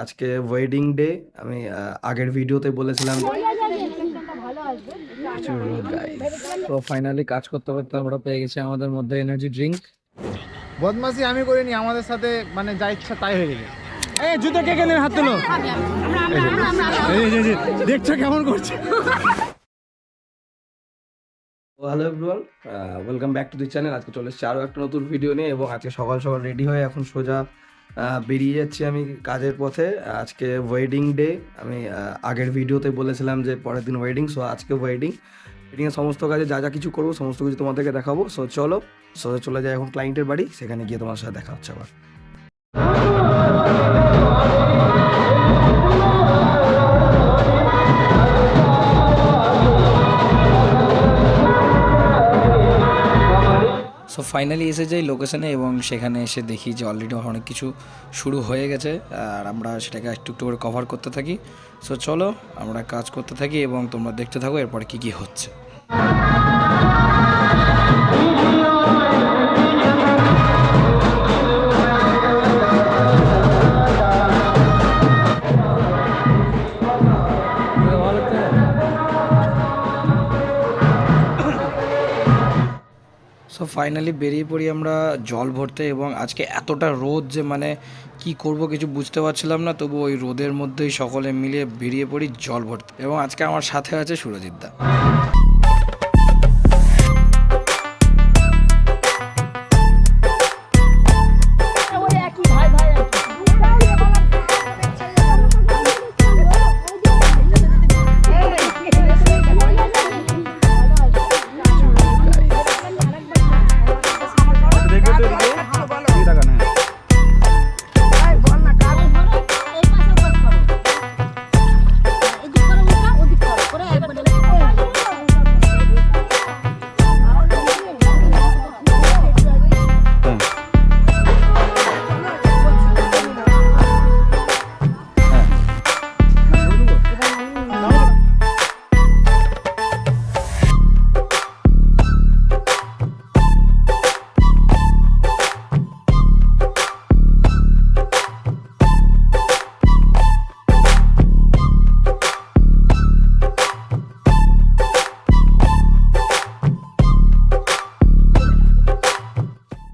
আজকে wedding day আমি আগের ভিডিওতে বলেছিলাম। তো ফাইনালি কাজ করতে করতে আমরা পেয়ে গেছি আমাদের মধ্যে এনার্জি ড্রিঙ্ক বদমাসি আমি করিনি আমাদের সাথে মানে যা ইচ্ছা তাই হয়ে গেছে। এই জুতো কে কেনে হাত তুলো? দেখছ কেমন করছে? Hello everyone welcome back to the channel আজকে চলে এসেছি আরও একটা নতুন ভিডিও নিয়ে এবং আজকে সকাল সকাল রেডি হয়ে এখন সোজা বেরিয়ে যাচ্ছি আমি কাজের পথে। আজকে ওয়েডিং ডে আমি আগের ভিডিওতে বলেছিলাম যে পরের দিন ওয়েডিং সো আজকে ওয়েডিং ওয়েডিংয়ের সমস্ত কাজে যা যা কিছু করব, সমস্ত কিছু তোমাদেরকে দেখাবো। সো চলো, সোজা চলে যায় এখন ক্লায়েন্টের বাড়ি, সেখানে গিয়ে তোমার সাথে দেখা হচ্ছে আবার। সো ফাইনালি এসে যাই লোকেশনে এবং সেখানে এসে দেখি যে অলরেডি অনেক কিছু শুরু হয়ে গেছে। আর আমরা সেটাকে একটু একটু করে কভার করতে থাকি। সো চলো আমরা কাজ করতে থাকি এবং তোমরা দেখতে থাকো এরপরে কী কী হচ্ছে। সো ফাইনালি বেরিয়ে পড়ি আমরা জল ভরতে এবং আজকে এতটা রোদ যে মানে কি করব কিছু বুঝতে পারছিলাম না, তবু ওই রোদের মধ্যেই সকলে মিলে বেরিয়ে পড়ি জল ভরতে। এবং আজকে আমার সাথে আছে সুরজিৎ দা।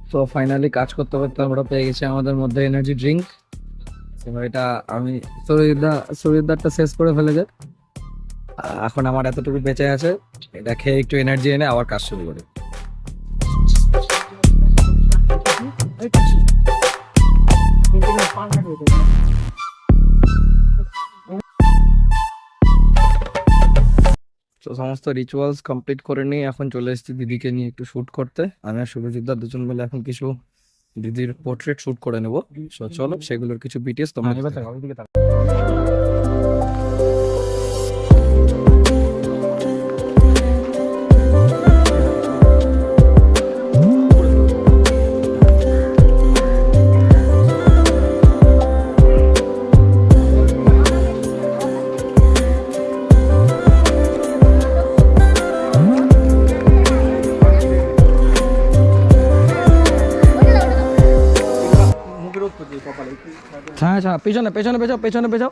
তো ফাইনালি কাজ করতে করতে আমরা পেয়ে গেছি আমাদের মধ্যে এনার্জি ড্রিঙ্ক এবার এটা আমি সরিদা সরিদারটা শেষ করে ফেলে আহ, এখন আমার এতটুকু বেঁচে আছে। এটা খেয়ে একটু এনার্জি এনে আবার কাজ শুরু করি। সমস্ত রিচুয়ালস কমপ্লিট করে নিয়ে এখন চলে এসেছি দিদিকে নিয়ে একটু শ্যুট করতে। আমি আর শুভজিৎ দা দুজন মিলে এখন কিছু দিদির পোর্ট্রেট শ্যুট করে নেব। সো চলো সেগুলোর কিছু বিটিএস তোমরা হ্যাঁ আচ্ছা পেছনে পেছনে পেছাও পেছনে পেছাও।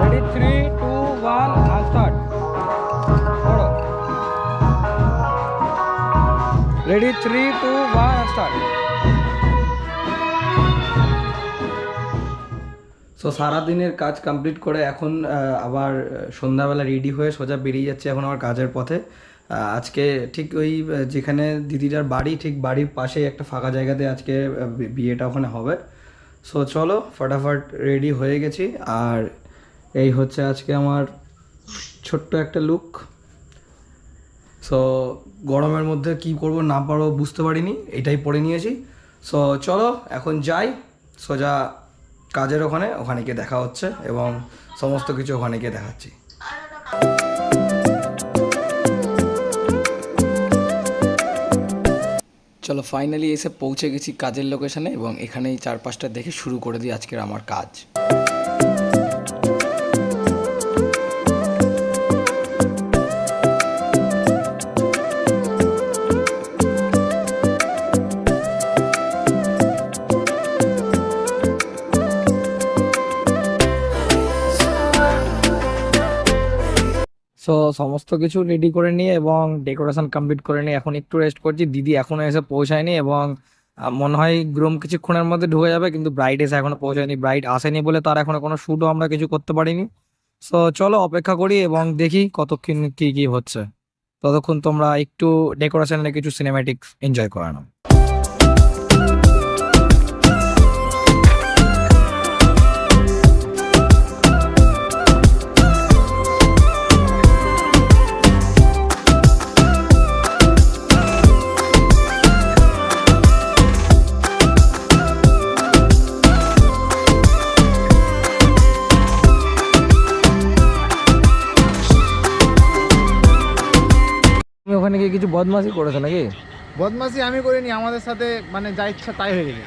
Ready three two one start ready three two one start so সারাদিনের কাজ কমপ্লিট করে এখন আবার সন্ধ্যাবেলা রেডি হয়ে সোজা বেরিয়ে যাচ্ছে এখন আমার কাজের পথে। আজকে ঠিক ওই যেখানে দিদিটার বাড়ি, ঠিক বাড়ির পাশেই একটা ফাঁকা জায়গাতে আজকে বিয়েটা ওখানে হবে। সো চলো, ফটাফট রেডি হয়ে গেছি। আর এই হচ্ছে আজকে আমার ছোট্ট একটা লুক সো গরমের মধ্যে কি করব না পারব বুঝতে পারিনি, এটাই পরে নিয়েছি। সো চলো, এখন যাই। সোজা কাজের ওখানে ওখানে গিয়ে দেখা হচ্ছে এবং সমস্ত কিছু ওখানে গিয়ে দেখাচ্ছি। চলো ফাইনালি এসে পৌঁছে গেছি কাজের লোকেশানে এবং এখানেই চার পাঁচটা দেখে শুরু করে দিই আজকের আমার কাজ। সো সমস্ত কিছু রেডি করে নিয়ে এবং ডেকোরেশন কমপ্লিট করে নিয়ে এখন একটু রেস্ট করছি। দিদি এখনও এসে পৌঁছায়নি এবং মনে হয় গ্রুম কিছুক্ষণের মধ্যে ঢুকে যাবে কিন্তু ব্রাইড এসে এখনও পৌঁছায়নি। ব্রাইড আসেনি বলে তার এখনও কোনো শ্যুটও আমরা কিছু করতে পারিনি। সো চলো অপেক্ষা করি এবং দেখি কতক্ষণ কি কি হচ্ছে। ততক্ষণ তোমরা একটু ডেকোরেশনের কিছু সিনেম্যাটিক এনজয় করে নাও ওখানে গিয়ে কিছু বদমাশি করেছ নাকি? বদমাসি আমি করিনি আমাদের সাথে মানে যা ইচ্ছা তাই হয়ে গেছে।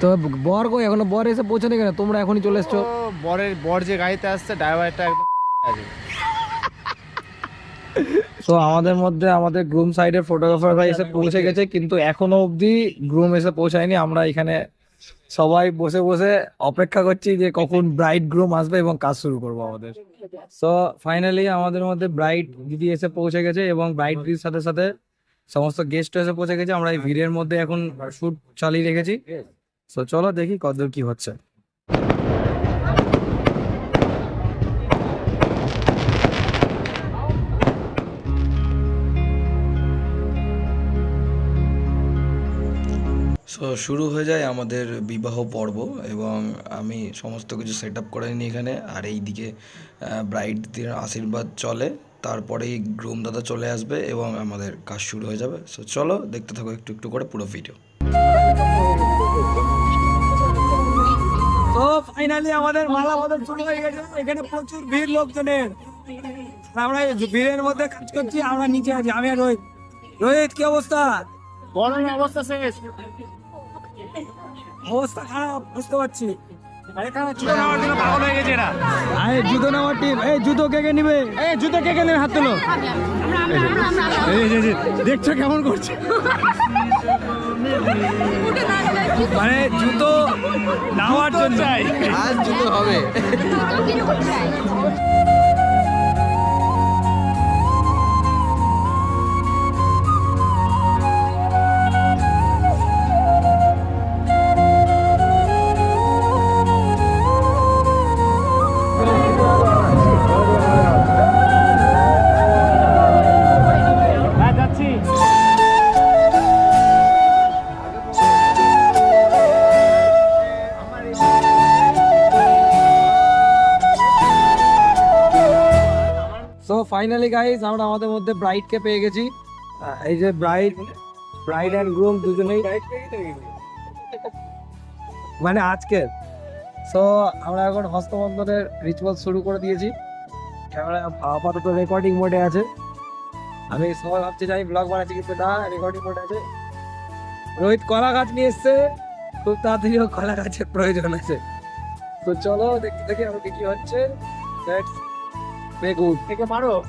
তো বর কই? এখনও বর এসে পৌঁছানি কেন? তোমরা এখনই চলে এসছো। বরের বর যে গাড়িতে আসছে ড্রাইভারটা একদম তো আমাদের মধ্যে আমাদের গ্রুম সাইডের ফটোগ্রাফার ভাই এসে পৌঁছে গেছে কিন্তু এখনও অবধি গ্রুম এসে পৌঁছায়নি আমরা এখানে সবাই বসে বসে অপেক্ষা করছি যে কখন ব্রাইট গ্রুম আসবে এবং কাজ শুরু করব আমাদের। সো ফাইনালি আমাদের মধ্যে ব্রাইড দিদি এসে পৌঁছে গেছে এবং ব্রাইড দিদির সাথে সাথে সমস্ত গেস্ট এসে পৌঁছে গেছে। আমরা এই ভিড়ের মধ্যে এখন শুট চালিয়ে রেখেছি। সো চলো দেখি কতদূর কি হচ্ছে। সো শুরু হয়ে যায় আমাদের বিবাহ পর্ব এবং আমি সমস্ত কিছু সেট আপ করে নিই এখানে। আর এইদিকে ব্রাইডদের আশীর্বাদ চলে তারপরেই গ্রুম দাদা চলে আসবে এবং আমাদের কাজ শুরু হয়ে যাবে। সো চলো দেখতে থাকো একটু একটু করে পুরো ভিডিও তো ফাইনালি আমাদের মালা বদল শুরু হয়ে গেছে। এখানে প্রচুর ভিড় লোকজনের। আমরা ভিড়ের মধ্যে কাজ করছি আমরা নিচে আছি। আমি আর রোহিত। রোহিত কি অবস্থা? গরমের অবস্থা শেষ। অবস্থা খারাপ বুঝতে পারছি। জুতো নেওয়ার হয়ে টিম এই জুতো কে কে নিবে? এই জুতো কে কে নেবে হাত তোলো? দেখছ কেমন করছে? মানে জুতো নেওয়ার জন্য। আজ জুতো হবে। ফাইনালি গাইস আমরা আমাদের মধ্যে ব্রাইড কে পেয়ে গেছি। এই যে ব্রাইড ব্রাইড এন্ড গ্রুম দুজনেই। মানে আজকে সো আমরা এখন হস্তবন্ধনের রিচুয়াল শুরু করে দিয়েছি। ক্যামেরা আপাতত রেকর্ডিং মোডে আছে। আমি সবাই ভাবছি যে আমি ব্লগ বানাচ্ছি, কিন্তু না রেকর্ডিং মোডে আছে। রোহিত কলা গাছ নিয়ে এসছে। খুব তাড়াতাড়ি ও কলা গাছের প্রয়োজন আছে। তো চলো, দেখতে দেখি আমাকে কি হচ্ছে। ဘယ်ကိုတကယ်မတော့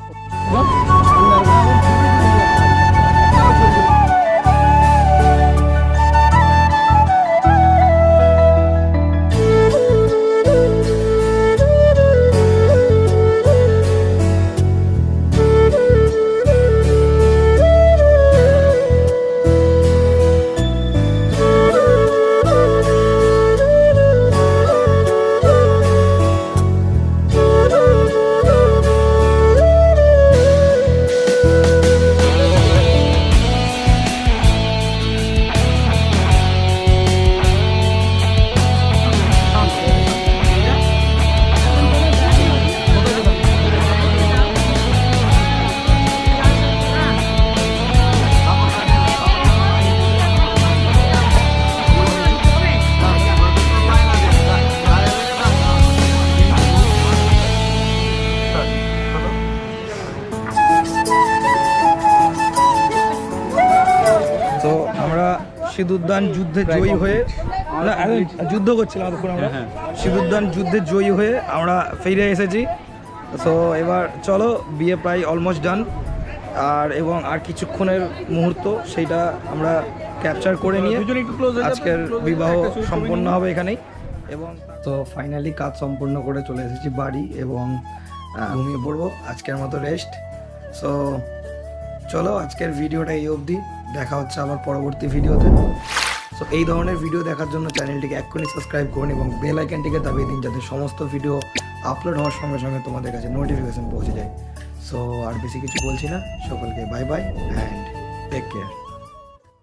সিঁদুরদান যুদ্ধে জয়ী হয়ে যুদ্ধ করছিলাম এতক্ষণ আমরা। সিঁদুরদান যুদ্ধে জয়ী হয়ে আমরা ফিরে এসেছি। তো এবার চলো বিয়ে প্রায় অলমোস্ট ডান আর এবং আর কিছুক্ষণের মুহূর্ত সেইটা আমরা ক্যাপচার করে নিয়ে আজকের বিবাহ সম্পন্ন হবে এখানেই। এবং তো ফাইনালি কাজ সম্পন্ন করে চলে এসেছি বাড়ি এবং ঘুমিয়ে পড়ব। আজকের মতো রেস্ট সো চলো আজকের ভিডিওটা এই অবধি। দেখা হচ্ছে আবার পরবর্তী ভিডিওতে। সো এই ধরনের ভিডিও দেখার জন্য চ্যানেলটিকে এক্ষুনি সাবস্ক্রাইব করুন এবং বেল আইকনটিকে দাবিয়ে দিন যাতে সমস্ত ভিডিও আপলোড হওয়ার সঙ্গে সঙ্গে তোমাদের কাছে নোটিফিকেশান পৌঁছে যায়। সো আর বেশি কিছু বলছি না। সকলকে bye bye and take care